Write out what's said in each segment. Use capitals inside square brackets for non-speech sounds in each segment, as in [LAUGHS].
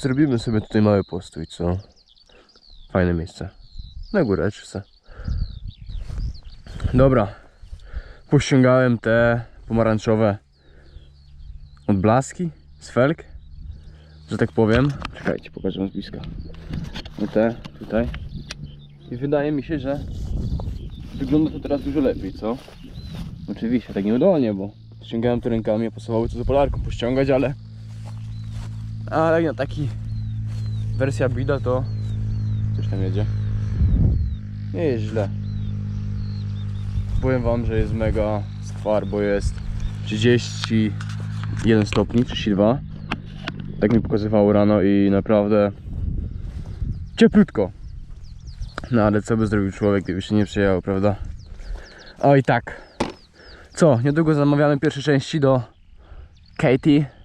Zrobimy sobie tutaj mały postój, co? Fajne miejsce. Na górę, czy se. Dobra. Pościągałem te pomarańczowe odblaski z felg, że tak powiem. Czekajcie, pokażę z bliska. No te tutaj. I wydaje mi się, że wygląda to teraz dużo lepiej, co? Oczywiście, tak nieudolnie, bo ściągałem to rękami, pasowało to do polarką pościągać, ale... Ale jak na taki wersja bida to... Coś tam jedzie. Nie jest źle. Powiem wam, że jest mega skwar, bo jest 31 stopni, 32. Tak mi pokazywało rano i naprawdę cieplutko. No ale co by zrobił człowiek, gdyby się nie przyjechał, prawda? O i tak. Co, niedługo zamawiamy pierwsze części do Katie.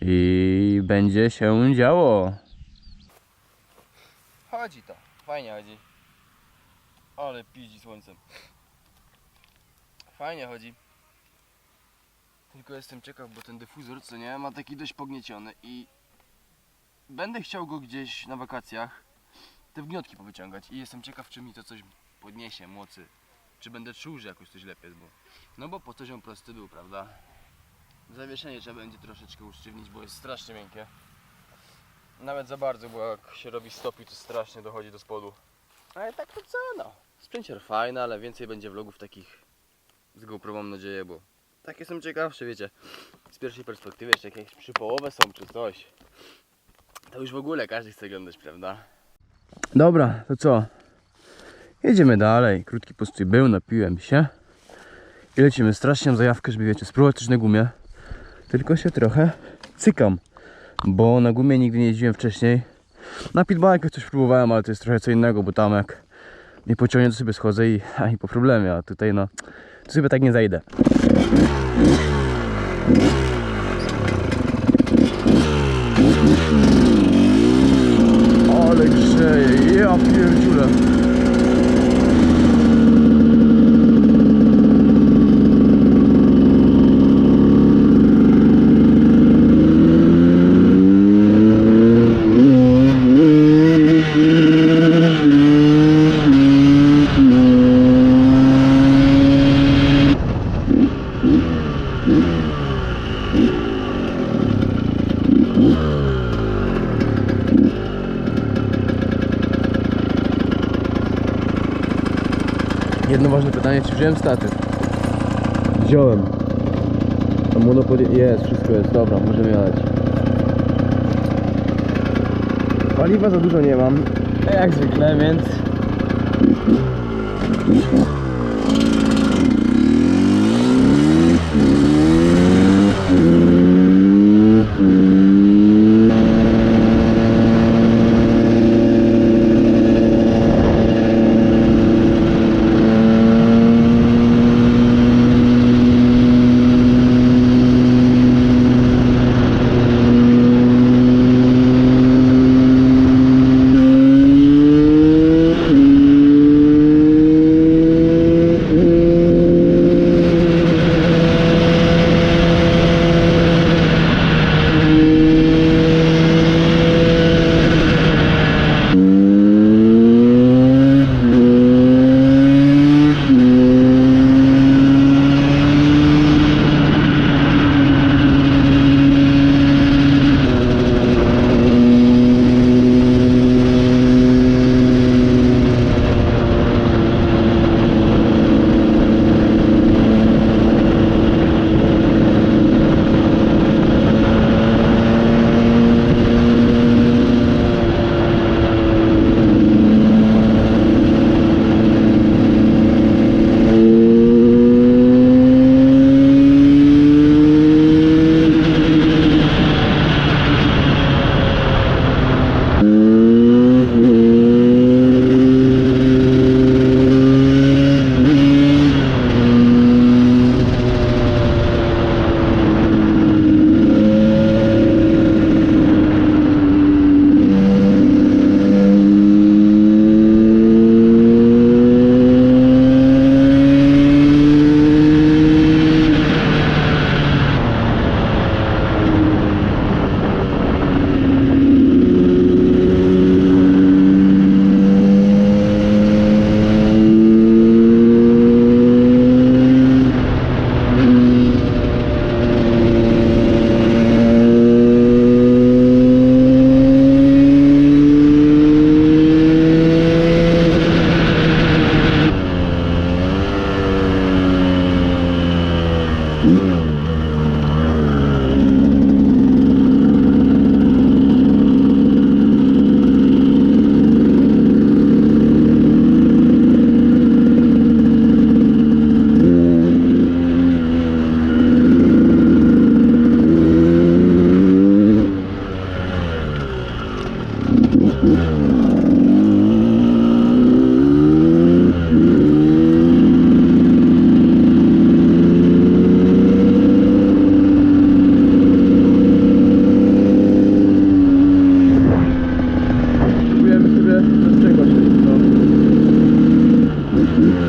I będzie się działo. Chodzi to, fajnie chodzi. Ale piździ słońcem. Fajnie chodzi. Tylko jestem ciekaw, bo ten dyfuzor, co nie, ma taki dość pognieciony i będę chciał go gdzieś na wakacjach te wgniotki powyciągać i jestem ciekaw, czy mi to coś podniesie mocy. Czy będę czuł, że jakoś coś lepiej, bo no bo po to ziom prosty był, prawda? Zawieszenie trzeba będzie troszeczkę usztywnić, bo jest strasznie miękkie. Nawet za bardzo, bo jak się robi stopi, to strasznie dochodzi do spodu. Ale tak to co no. Sprzęcier fajny, ale więcej będzie vlogów takich z GoPro mam nadzieję, bo takie są ciekawsze, wiecie. Z pierwszej perspektywy jeszcze jakieś przypołowe są czy coś. To już w ogóle każdy chce oglądać, prawda? Dobra, to co? Jedziemy dalej. Krótki postój był, napiłem się. I lecimy. Strasznie mam zajawkę, żeby wiecie, spróbować też na gumie. Tylko się trochę cykam. Bo na gumie nigdy nie jeździłem wcześniej. Na pitbike'ach coś próbowałem, ale to jest trochę co innego, bo tam jak nie pociągnie, to sobie schodzę i, a, i po problemie. A tutaj no, to sobie tak nie zajdę. Ale grzeje, ja pierdziule. Pytanie, czy wziąłem statyw? Wziąłem. A monopoli... Jest, wszystko jest. Dobra, możemy jechać. Paliwa za dużo nie mam. No jak zwykle, więc... Mm-hmm. [LAUGHS]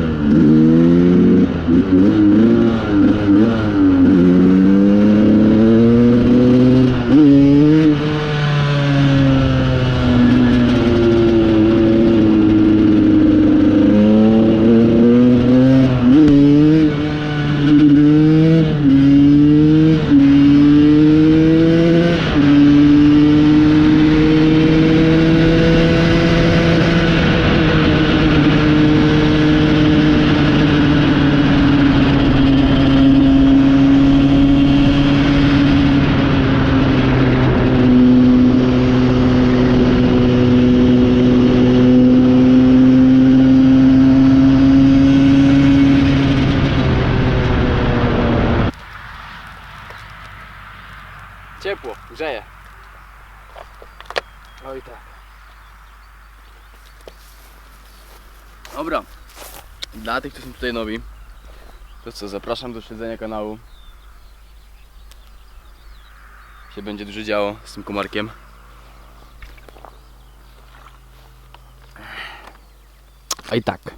Mm-hmm. Dobra. Dla tych, którzy są tutaj nowi, to co, zapraszam do śledzenia kanału. Się będzie dużo działo z tym komarkiem. A i tak.